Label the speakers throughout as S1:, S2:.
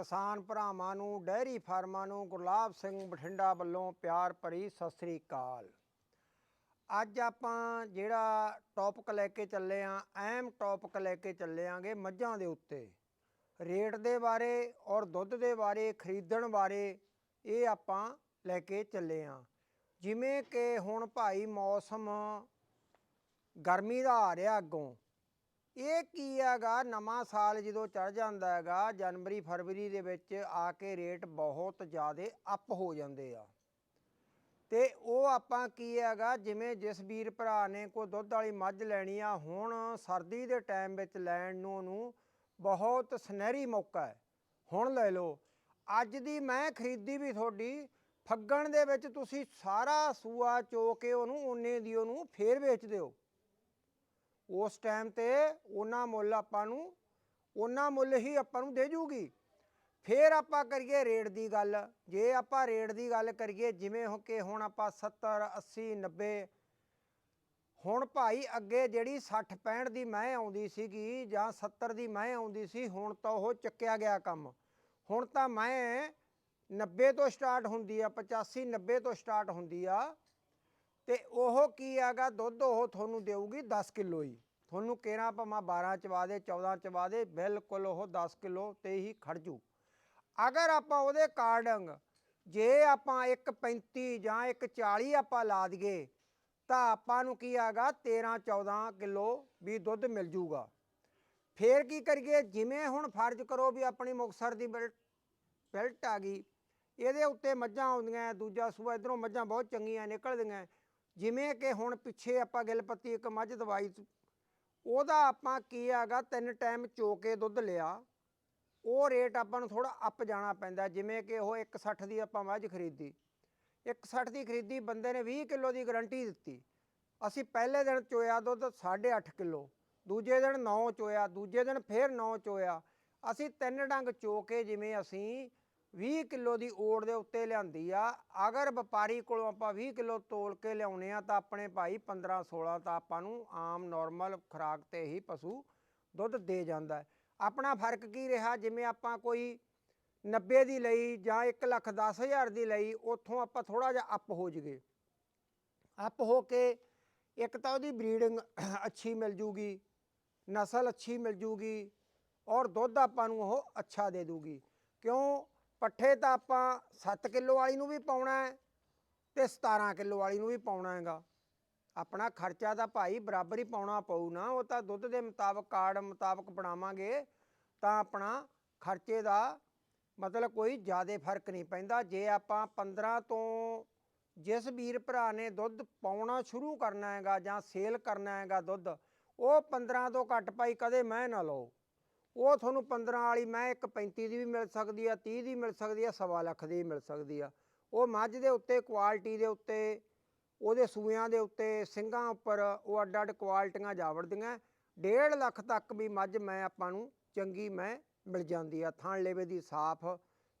S1: ਕਿਸਾਨ ਭਰਾਵਾਂ ਨੂੰ ਡੈਰੀ ਫਾਰਮਾਂ ਨੂੰ ਗੁਰਲਾਬ ਸਿੰਘ ਬਠਿੰਡਾ ਵੱਲੋਂ ਪਿਆਰ ਭਰੀ ਸਤਿ ਸ੍ਰੀ ਅਕਾਲ। ਅੱਜ ਆਪਾਂ ਜਿਹੜਾ ਟੌਪਿਕ ਲੈ ਕੇ ਚੱਲੇ ਆਂ ਐਮ ਟੌਪਿਕ ਲੈ ਕੇ ਚੱਲੇ ਆਂਗੇ ਮੱਝਾਂ ਦੇ ਉੱਤੇ। ਰੇਟ ਦੇ ਬਾਰੇ ਔਰ ਦੁੱਧ ਦੇ ਬਾਰੇ, ਖਰੀਦਣ ਬਾਰੇ ਇਹ ਆਪਾਂ ਲੈ ਕੇ ਚੱਲੇ ਆਂ। ਜਿਵੇਂ ਕਿ ਹੁਣ ਭਾਈ ਮੌਸਮ ਗਰਮੀ ਦਾ ਆ ਰਿਹਾ ਅੱਗੋਂ ਇਹ ਕੀ ਹੈਗਾ? ਨਵਾਂ ਸਾਲ ਜਦੋਂ ਚੜ ਜਾਂਦਾ ਹੈਗਾ, ਜਨਵਰੀ, ਫਰਵਰੀ ਦੇ ਵਿੱਚ ਆ ਕੇ ਰੇਟ ਬਹੁਤ ਜ਼ਿਆਦਾ ਅਪ ਹੋ ਜਾਂਦੇ ਆ। ਤੇ ਉਹ ਆਪਾਂ ਕੀ ਹੈਗਾ? ਜਿਵੇਂ ਜਿਸ ਵੀਰ ਭਰਾ ਨੇ ਕੋਈ ਦੁੱਧ ਵਾਲੀ ਮੱਝ ਲੈਣੀ ਆ, ਹੁਣ ਸਰਦੀ ਦੇ ਟਾਈਮ ਵਿੱਚ ਲੈਣ ਨੂੰ ਉਹਨੂੰ ਬਹੁਤ ਸੁਨਹਿਰੀ ਮੌਕਾ ਹੈ। ਹੁਣ ਲੈ ਲਓ, ਅੱਜ ਦੀ ਮੈਂ ਖਰੀਦੀ ਵੀ ਤੁਹਾਡੀ, ਫੱਗਣ ਦੇ ਵਿੱਚ ਤੁਸੀਂ ਸਾਰਾ ਸੂਆ ਚੋ ਕੇ ਉਹਨੂੰ ਉਨੇ ਦੀ ਉਹਨੂੰ ਫੇਰ ਵੇਚ ਦਿਓ। ਉਸ ਟਾਈਮ ਤੇ ਉਹਨਾਂ ਮੁੱਲ ਆਪਾਂ ਨੂੰ, ਉਹਨਾਂ ਮੁੱਲ ਹੀ ਆਪਾਂ ਨੂੰ ਦੇ ਜੂਗੀ। ਫੇਰ ਆਪਾਂ ਕਰੀਏ ਰੇਟ ਦੀ ਗੱਲ। ਜੇ ਆਪਾਂ ਰੇਟ ਦੀ ਗੱਲ ਕਰੀਏ, ਜਿਵੇਂ ਹੋ ਕੇ ਹੁਣ ਆਪਾਂ 70 80 90 ਹੁਣ ਭਾਈ ਅੱਗੇ ਜਿਹੜੀ 60 65 ਦੀ ਮੈਂ ਆਉਂਦੀ ਸੀਗੀ ਜਾਂ 70 ਦੀ ਮੈਂ ਆਉਂਦੀ ਸੀ, ਹੁਣ ਤਾਂ ਉਹ ਚੱਕਿਆ ਗਿਆ ਕੰਮ। ਹੁਣ ਤਾਂ ਮੈਂ 90 ਤੋਂ ਸਟਾਰਟ ਹੁੰਦੀ ਆ 85 90 ਤੋਂ ਸਟਾਰਟ ਹੁੰਦੀ ਆ। ਤੇ ਉਹ ਕੀ ਹੈਗਾ? ਦੁੱਧ ਉਹ ਤੁਹਾਨੂੰ ਦੇਊਗੀ 10 ਕਿਲੋ ਹੀ। ਤੁਹਾਨੂੰ ਕਿਹੜਾ ਭਾਵੇਂ 12 ਚਵਾ ਦੇ 14 ਚਵਾ ਦੇ, ਬਿਲਕੁਲ ਉਹ 10 ਕਿਲੋ ਤੇ ਹੀ ਖੜ ਜੂ। ਅਗਰ ਆਪਾਂ ਉਹਦੇ ਕਾਰਡਿੰਗ ਜੇ ਆਪਾਂ 1.35 ਜਾਂ 1.40 ਆਪਾਂ ਲਾ ਦਈਏ, ਤਾਂ ਆਪਾਂ ਨੂੰ ਕੀ ਹੈਗਾ? 13 14 ਕਿਲੋ ਵੀ ਦੁੱਧ ਮਿਲ ਜੂਗਾ। ਫੇਰ ਕੀ ਕਰੀਏ? ਜਿਵੇਂ ਹੁਣ ਫਰਜ਼ ਕਰੋ ਵੀ ਆਪਣੀ ਮੁਕਸਰ ਦੀ ਬਿਲਟ ਬਿਲਟ ਆ ਗਈ, ਇਹਦੇ ਉੱਤੇ ਮੱਝਾਂ ਆਉਂਦੀਆਂ, ਦੂਜਾ ਸੂਆ, ਇਧਰੋਂ ਮੱਝਾਂ ਬਹੁਤ ਚੰਗੀਆਂ ਨਿਕਲਦੀਆਂ। ਜਿਵੇਂ ਕਿ ਹੁਣ ਪਿੱਛੇ ਆਪਾਂ ਗਿਲਪੱਤੀ ਇੱਕ ਮੱਝ ਦਵਾਈ ਉਹਦਾ ਆਪਾਂ ਕੀ ਹੈਗਾ, ਤਿੰਨ ਟਾਈਮ ਚੋ ਕੇ ਦੁੱਧ ਲਿਆ, ਉਹ ਰੇਟ ਆਪਾਂ ਨੂੰ ਥੋੜਾ ਅੱਪ ਜਾਣਾ ਪੈਂਦਾ, ਜਿਵੇਂ ਕਿ ਉਹ 160 ਦੀ ਆਪਾਂ ਮੱਝ ਖਰੀਦੀ। 160 ਦੀ ਖਰੀਦੀ, ਬੰਦੇ ਨੇ 20 ਕਿਲੋ ਦੀ ਗਾਰੰਟੀ ਦਿੱਤੀ। ਅਸੀਂ ਪਹਿਲੇ ਦਿਨ ਚੋਇਆ ਦੁੱਧ 8.5 ਕਿਲੋ, ਦੂਜੇ ਦਿਨ 9 ਚੋਇਆ, ਦੂਜੇ ਦਿਨ ਫੇਰ 9 ਚੋਇਆ। ਅਸੀਂ ਤਿੰਨ ਡੰਗ ਚੋ ਕੇ ਜਿਵੇਂ ਅਸੀਂ 20 ਕਿਲੋ ਦੀ ਓੜ ਦੇ ਉੱਤੇ ਲਿਆਂਦੀ ਆ। ਅਗਰ ਵਪਾਰੀ ਕੋਲੋਂ ਆਪਾਂ 20 ਕਿਲੋ ਤੋਲ ਕੇ ਲਿਆਉਨੇ ਆ, ਤਾਂ ਆਪਣੇ ਭਾਈ 15 16 ਤਾਂ ਆਪਾਂ ਨੂੰ ਆਮ ਨਾਰਮਲ ਖੁਰਾਕ ਤੇ ਹੀ ਪਸ਼ੂ ਦੁੱਧ ਦੇ ਜਾਂਦਾ ਆਪਣਾ ਫ਼ਰਕ ਕੀ ਰਿਹਾ? ਜਿਵੇਂ ਆਪਾਂ ਕੋਈ 90 ਦੀ ਲਈ ਜਾਂ 1 ਲੱਖ 10 ਹਜ਼ਾਰ ਦੀ ਲਈ, ਉੱਥੋਂ ਆਪਾਂ ਥੋੜਾ ਜਿਹਾ ਅਪ ਹੋ ਜਗੇ ਅਪ ਹੋ ਕੇ ਇੱਕ ਤਾਂ ਉਹਦੀ ਬਰੀਡਿੰਗ ਅੱਛੀ ਮਿਲ ਜੂਗੀ, ਨਸਲ ਅੱਛੀ ਮਿਲ ਜੂਗੀ ਔਰ ਦੁੱਧ ਆਪਾਂ ਨੂੰ ਉਹ ਅੱਛਾ ਦੇ ਦੂਗੀ। ਕਿਉਂ? ਪੱਠੇ ਤਾਂ ਆਪਾਂ 7 ਕਿਲੋ ਵਾਲੀ ਨੂੰ ਵੀ ਪਾਉਣਾ ਹੈ ਤੇ 17 ਕਿਲੋ ਵਾਲੀ ਨੂੰ ਵੀ ਪਾਉਣਾ ਹੈਗਾ। ਆਪਣਾ ਖਰਚਾ ਤਾਂ ਭਾਈ ਬਰਾਬਰ ਹੀ ਪਾਉਣਾ ਪਊ ਨਾ, ਉਹ ਤਾਂ ਦੁੱਧ ਦੇ ਮੁਤਾਬਕ, ਕਾਰਡ ਮੁਤਾਬਕ ਬਣਾਵਾਂਗੇ ਤਾਂ ਆਪਣਾ ਖਰਚੇ ਦਾ ਮਤਲਬ ਕੋਈ ਜ਼ਿਆਦਾ ਫ਼ਰਕ ਨਹੀਂ ਪੈਂਦਾ। ਜੇ ਆਪਾਂ 15 ਤੋਂ ਜਿਸ ਵੀਰ ਭਰਾ ਨੇ ਦੁੱਧ ਪਾਉਣਾ ਸ਼ੁਰੂ ਕਰਨਾ ਹੈਗਾ ਜਾਂ ਸੇਲ ਕਰਨਾ ਹੈਗਾ ਦੁੱਧ, ਉਹ 15 ਤੋਂ ਘੱਟ ਪਾਈ ਕਦੇ ਮੈਂ ਨਾ ਲਓ ਉਹ ਤੁਹਾਨੂੰ 15 ਵਾਲੀ ਮੈਂ ਇੱਕ 35 ਦੀ ਵੀ ਮਿਲ ਸਕਦੀ ਆ 30 ਦੀ ਮਿਲ ਸਕਦੀ ਆ, ਸਵਾ ਲੱਖ ਦੀ ਵੀ ਮਿਲ ਸਕਦੀ ਆ। ਉਹ ਮੱਝ ਦੇ ਉੱਤੇ ਕੁਆਲਿਟੀ ਦੇ ਉੱਤੇ, ਉਹਦੇ ਸੂਇਆਂ ਦੇ ਉੱਤੇ, ਸਿੰਘਾਂ ਉੱਪਰ ਉਹ ਅੱਡ ਅੱਡ ਕੁਆਲਟੀਆਂ ਜਾਵੜਦੀਆਂ। 1.5 ਲੱਖ ਤੱਕ ਵੀ ਮੱਝ ਮੈਂ ਆਪਾਂ ਨੂੰ ਚੰਗੀ ਮੈਂ ਮਿਲ ਜਾਂਦੀ ਆ। ਥਾਣ ਲੇਵੇ ਦੀ ਸਾਫ਼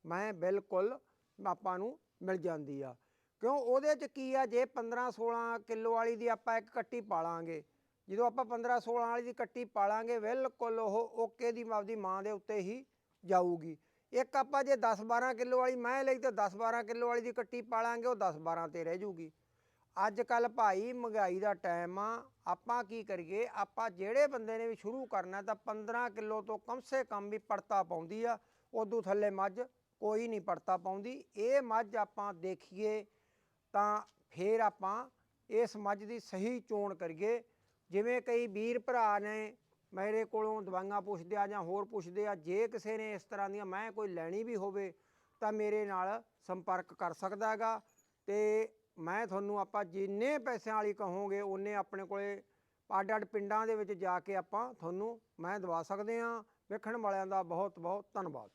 S1: ਮੈਂ ਬਿਲਕੁਲ ਆਪਾਂ ਨੂੰ ਮਿਲ ਜਾਂਦੀ ਆ। ਕਿਉਂ? ਉਹਦੇ ਚ ਕੀ ਆ, ਜੇ 15 16 ਕਿਲੋ ਵਾਲੀ ਦੀ ਆਪਾਂ ਇੱਕ ਕੱਟੀ ਪਾਲਾਂਗੇ ਜਦੋਂ ਆਪਾਂ 15 16 ਵਾਲੀ ਦੀ ਕੱਟੀ ਪਾਲਾਂਗੇ, ਬਿਲਕੁਲ ਉਹ ਓਕੇ ਦੀ ਆਪਦੀ ਮਾਂ ਦੇ ਉੱਤੇ ਹੀ ਜਾਊਗੀ। ਇੱਕ ਆਪਾਂ ਜੇ 10 12 ਕਿਲੋ ਵਾਲੀ ਮੈਂ ਲਈ ਤਾਂ 10 12 ਕਿਲੋ ਵਾਲੀ ਦੀ ਕੱਟੀ ਪਾਲਾਂਗੇ, ਉਹ 10 12 ਤੇ ਰਹਿ ਜੂਗੀ। ਅੱਜ ਕੱਲ ਭਾਈ ਮਹਿੰਗਾਈ ਦਾ ਟਾਈਮ ਆ, ਆਪਾਂ ਕੀ ਕਰੀਏ? ਆਪਾਂ ਜਿਹੜੇ ਬੰਦੇ ਨੇ ਵੀ ਸ਼ੁਰੂ ਕਰਨਾ ਤਾਂ 15 ਕਿਲੋ ਤੋਂ ਕਮ ਸੇ ਕਮ ਵੀ ਪੜਤਾ ਪਾਉਂਦੀ ਆ ਉਦੋਂ ਥੱਲੇ ਮੱਝ ਕੋਈ ਨਹੀਂ ਪੜਤਾ ਪਾਉਂਦੀ। ਇਹ ਮੱਝ ਆਪਾਂ ਦੇਖੀਏ ਤਾਂ ਫੇਰ ਆਪਾਂ ਇਸ ਮੱਝ ਦੀ ਸਹੀ ਚੋਣ ਕਰੀਏ। ਜਿਵੇਂ ਕਈ ਵੀਰ ਭਰਾ ਨੇ ਮੇਰੇ ਕੋਲੋਂ ਦਵਾਈਆਂ ਪੁੱਛਦੇ ਆ ਜਾਂ ਹੋਰ ਪੁੱਛਦੇ ਆ, ਜੇ ਕਿਸੇ ਨੇ ਇਸ ਤਰ੍ਹਾਂ ਦੀਆਂ ਮੈਂ ਕੋਈ ਲੈਣੀ ਵੀ ਹੋਵੇ ਤਾਂ ਮੇਰੇ ਨਾਲ ਸੰਪਰਕ ਕਰ ਸਕਦਾ ਹੈਗਾ ਤੇ ਮੈਂ ਤੁਹਾਨੂੰ ਆਪਾਂ ਜਿੰਨੇ ਪੈਸਿਆਂ ਵਾਲੀ ਕਹੋਗੇ ਉਹਨੇ ਆਪਣੇ ਕੋਲੇ ਅੱਡ ਅੱਡ ਪਿੰਡਾਂ ਦੇ ਵਿੱਚ ਜਾ ਕੇ ਆਪਾਂ ਤੁਹਾਨੂੰ ਮੈਂ ਦਵਾ ਸਕਦੇ ਆ ਵੇਖਣ ਵਾਲਿਆਂ ਦਾ ਬਹੁਤ ਬਹੁਤ ਧੰਨਵਾਦ।